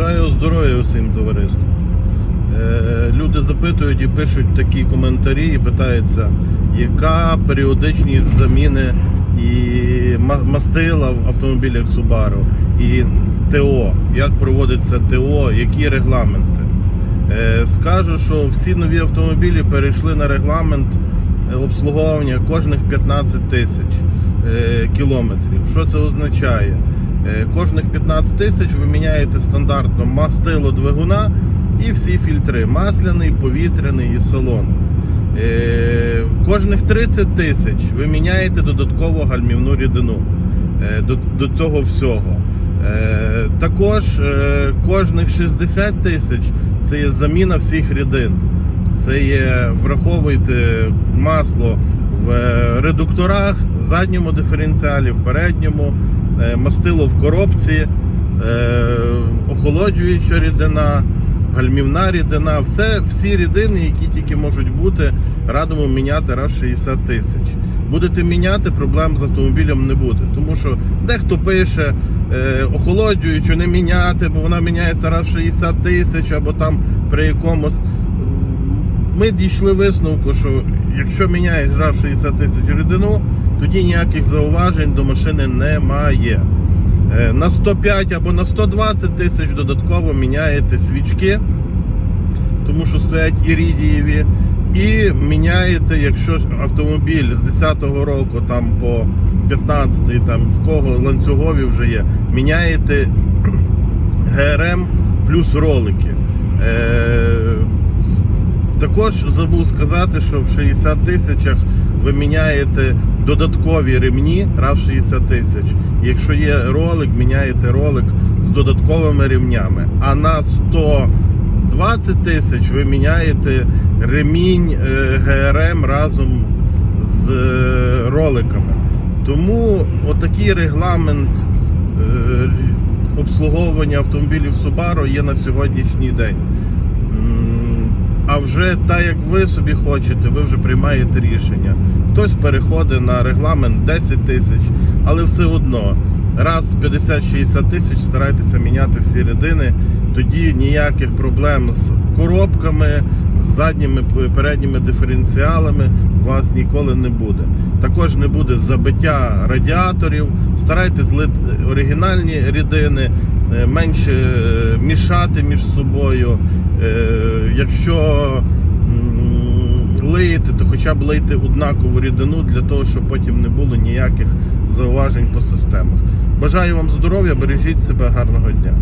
Бажаю здоров'я усім товариству. Е, Люди запитують і пишуть такі коментарі і питаються, яка періодичність заміни і мастила в автомобілях Subaru і ТО, як проводиться ТО, які регламенти. Е, Скажу, що всі нові автомобілі перейшли на регламент е, обслуговування кожних 15 тисяч кілометрів. Що це означає? Е, Кожних 15 тисяч ви міняєте стандартно мастило двигуна і всі фільтри: масляний, повітряний і салон. Е, Кожних 30 тисяч ви міняєте додатково гальмівну рідину е, до, до цього всього. Також кожних 60 тисяч це є заміна всіх рідин. Це є враховуйте масло в редукторах, в задньому диференціалі, в передньому, мастило в коробці, е, охолоджуюча рідина, гальмівна рідина, все, всі рідини, які тільки можуть бути, радимо міняти раз в 60 тисяч. Будете міняти, проблем з автомобілем не буде. Тому що дехто пише, е, охолоджуючу не міняти, бо вона міняється раз 60 тисяч, або там при якомусь. Ми дійшли висновку, що якщо міняєш раз 60 тисяч рідину, тоді ніяких зауважень до машини немає. Е, На 105 або на 120 тисяч додатково міняєте свічки, тому що стоять ірідієві. І міняєте, якщо автомобіль з 10-го року там по 15-й, там в кого ланцюгові вже є, міняєте ГРМ плюс ролики. Е, також забув сказати, що в 60 тисячах ви міняєте додаткові ремні раз 60 тисяч. Якщо є ролик, міняєте ролик з додатковими ремнями. А на 120 тисяч ви міняєте ремінь е, ГРМ разом з е, роликами. Тому отакий регламент е, обслуговування автомобілів Subaru є на сьогоднішній день. А вже так, як ви собі хочете, ви вже приймаєте рішення. Хтось переходить на регламент 10 тисяч, але все одно раз 50-60 тисяч старайтеся міняти всі рядини. Тоді ніяких проблем з коробками, з задніми передніми диференціалами у вас ніколи не буде. Також не буде забиття радіаторів. Старайтесь лити оригінальні рідини, менше е, мішати між собою. Е, Якщо лиєте, то хоча б лийте однакову рідину для того, щоб потім не було ніяких зауважень по системах. Бажаю вам здоров'я, бережіть себе, гарного дня.